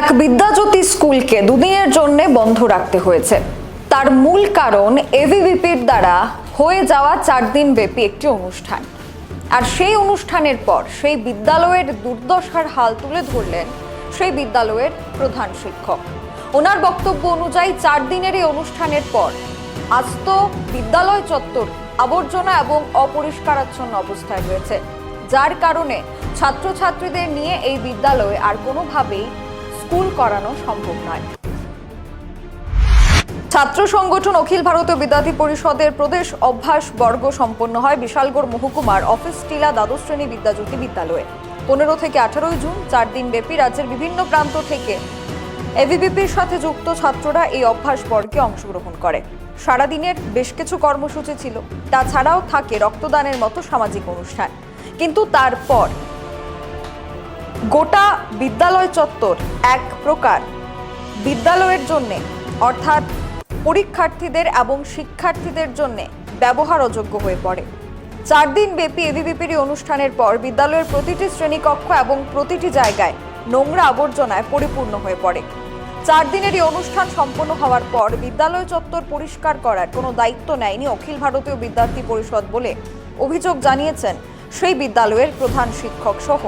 এক বিদ্যাজ্যোতি স্কুলকে দুদিনের জন্য বন্ধ রাখতে হয়েছে। তার মূল কারণ এভিভিপির দ্বারা হয়ে যাওয়া চার দিন ব্যাপী একটি অনুষ্ঠান। আর সেই অনুষ্ঠানের পর সেই বিদ্যালয়ের দুর্দশার হাল তুলে ধরলেন সেই বিদ্যালয়ের প্রধান শিক্ষক। ওনার বক্তব্য অনুযায়ী চার দিনের এই অনুষ্ঠানের পর আজ তো বিদ্যালয় চত্বর আবর্জনা এবং অপরিষ্কারাচ্ছন্ন অবস্থায় রয়েছে। যার কারণে ছাত্রছাত্রীদের নিয়ে এই বিদ্যালয়ে আর কোনোভাবেই স্কুল করানো সম্ভব নয়। ছাত্র সংগঠন অখিল ভারতীয় বিদ্যার্থী পরিষদের প্রদেশ অভ্যাস বর্গ সম্পন্ন হয় বিশালগড় মহকুমার অফিস টিলা দ্বাদশ শ্রেণি বিদ্যাজ্যোতি বিদ্যালয়ে। পনেরো থেকে আঠারোই জুন চার দিন ব্যাপী রাজ্যের বিভিন্ন প্রান্ত থেকে এভিবিপির সাথে যুক্ত ছাত্ররা এই অভ্যাস বর্গে অংশগ্রহণ করে। সারাদিনের বেশ কিছু কর্মসূচি ছিল। তাছাড়াও থাকে রক্তদানের মতো সামাজিক অনুষ্ঠান। কিন্তু তারপর গোটা বিদ্যালয় চত্বর এক প্রকার। বিদ্যালয়ের জন্য, অর্থাৎ পরীক্ষার্থীদের এবং শিক্ষার্থীদের জন্য ব্যবহার অযোগ্য হয়ে পড়ে। চার দিন ব্যাপী এবিবিপির অনুষ্ঠানের পর বিদ্যালয়ের প্রতিটি শ্রেণীকক্ষ এবং প্রতিটি জায়গায় নোংরা আবর্জনায় পরিপূর্ণ হয়ে পড়ে। চার দিনের এই অনুষ্ঠান সম্পন্ন হওয়ার পর বিদ্যালয় চত্বর পরিষ্কার করার কোনো দায়িত্ব নেয়নি অখিল ভারতীয় বিদ্যার্থী পরিষদ বলে অভিযোগ জানিয়েছেন সেই বিদ্যালয়ের প্রধান শিক্ষক সহ।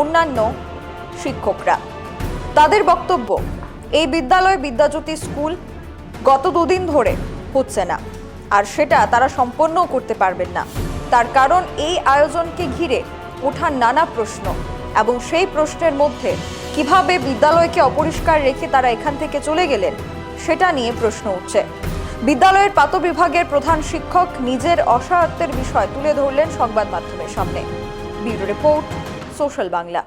অন্যান্য শিক্ষকরা। তাদের বক্তব্য, এই বিদ্যালয় বিদ্যাজ্যোতি স্কুল গত দুদিন ধরে হচ্ছে না। আর সেটা তারা সম্পন্নও করতে পারবেন না। তার কারণ এই আয়োজনকে ঘিরে ওঠার নানা প্রশ্ন এবং সেই প্রশ্নের মধ্যে কীভাবে বিদ্যালয়কে অপরিষ্কার রেখে তারা এখান থেকে চলে গেলেন, সেটা নিয়ে প্রশ্ন উঠছে। বিদ্যালয়ের পাত বিভাগের প্রধান শিক্ষক নিজের অসহায়ত্বের বিষয় তুলে ধরলেন সংবাদ মাধ্যমের সামনে। Bureau report social Bangla.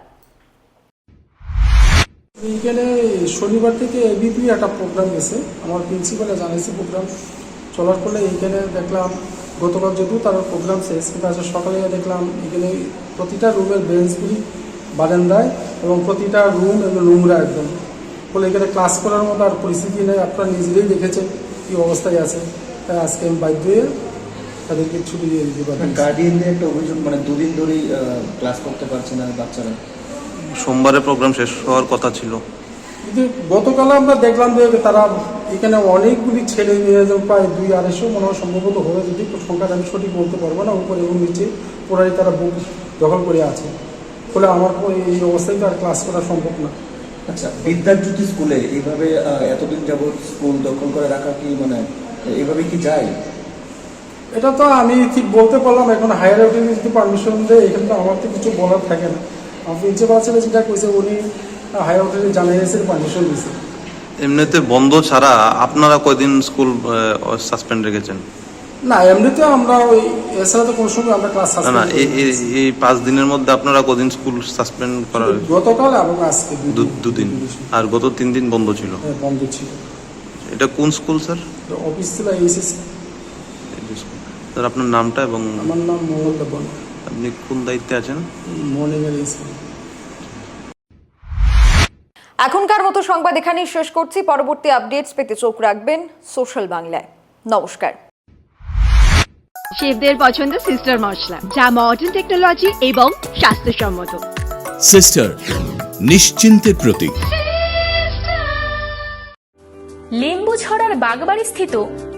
এইখানে শনিবার থেকে এবিপি একটা প্রোগ্রাম গেছে। আমার প্রিন্সিপালে জানাইছে প্রোগ্রাম। চলার ফলে এইখানে দেখলাম, গতকাল যদিও তার প্রোগ্রাম শেষ, কিন্তু আজকে সকালে দেখলাম এখানে প্রতিটা রুমের বেঞ্চগুলি বারান্দায় এবং প্রতিটা রুম এবং নোংরা একদম। ফলে এখানে ক্লাস করার মতো আর পরিস্থিতি নেই। আপনারা নিজেরাই দেখেছেন কী অবস্থায় আছে। তাই আজকে আমি বাধ্য হয়ে তাদেরকে ছুটি দিয়ে দিতে পারি গার্ডিয়ানদের একটা অভিযোগ মানে দুদিন ধরেই ক্লাস করতে পারছে না বাচ্চারা। সোমবারে প্রোগ্রাম শেষ হওয়ার কথা ছিল। কিন্তু গতকাল আমরা দেখলাম যে তারা এখানে অনেকগুলি ছেলে মেয়ে প্রায় দুই আড়াইশো মনে হয় সম্ভবত হবে যদি সংখ্যাটা আমি সঠিক বলতে পারব না উপরে এবং নিচে। পুরাই তারা বুক দখল করে আছে। ফলে আমার এই অবস্থায় তো আর ক্লাস করা সম্ভব না। আচ্ছা বিদ্যাজ্যোতি স্কুলে এইভাবে এতদিন যাবৎ স্কুল দখল করে রাখা কি মানে এইভাবে কি যায়? এটা তো আমি ঠিক বলতে পারলাম এখন হায়ার অথরিটি যদি পারমিশন দেয় এখানে তো আমার তো কিছু বলার থাকে না। প্রিন্সিপাল ছেলে যেটা কইছে উনি হায়ার অথরিটি জানিয়েছে পারমিশন দিয়েছে এমনিতে বন্ধ ছাড়া আপনারা কয়দিন স্কুল সাসপেন্ড রেখেছেন? না এমনিতে আমরা ওই এছাড়া তো কোনো সময় আমরা ক্লাস না না এই- এই এই পাঁচ দিনের মধ্যে আপনারা কদিন স্কুল সাসপেন্ড করা হয়েছে? গতকাল এবং আজকে দুদিন। আর গত তিন দিন বন্ধ ছিল? হ্যাঁ, বন্ধ ছিল। এটা কোন স্কুল স্যার অফিস ছিল স্যার আপনার নামটা এবং আমার নাম মোহাম্মদ দেবন আপনি কোন দায়িত্বে আছেন? মর্নিং এর এখনকার মতো সংবাদ এখানেই শেষ করছি। পরবর্তী আপডেটস পেতে চোখ রাখবেন সোশ্যাল বাংলায়। নমস্কার। শেফদের পছন্দ সিস্টার মশলা যা মডার্ন টেকনোলজি এবং স্বাস্থ্যসম্মত। সিস্টার নিশ্চিন্তের প্রতীক। লেম্বুছড়ার বাগবাড়ি স্থিত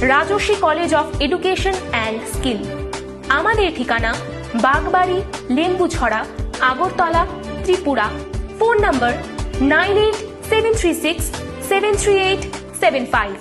Rajarshi college of education and skill. আমাদের ঠিকানা Bagbari, Lembucherra, Agartala, Tripura. Phone number nine eight seven three six seven three eight seven five.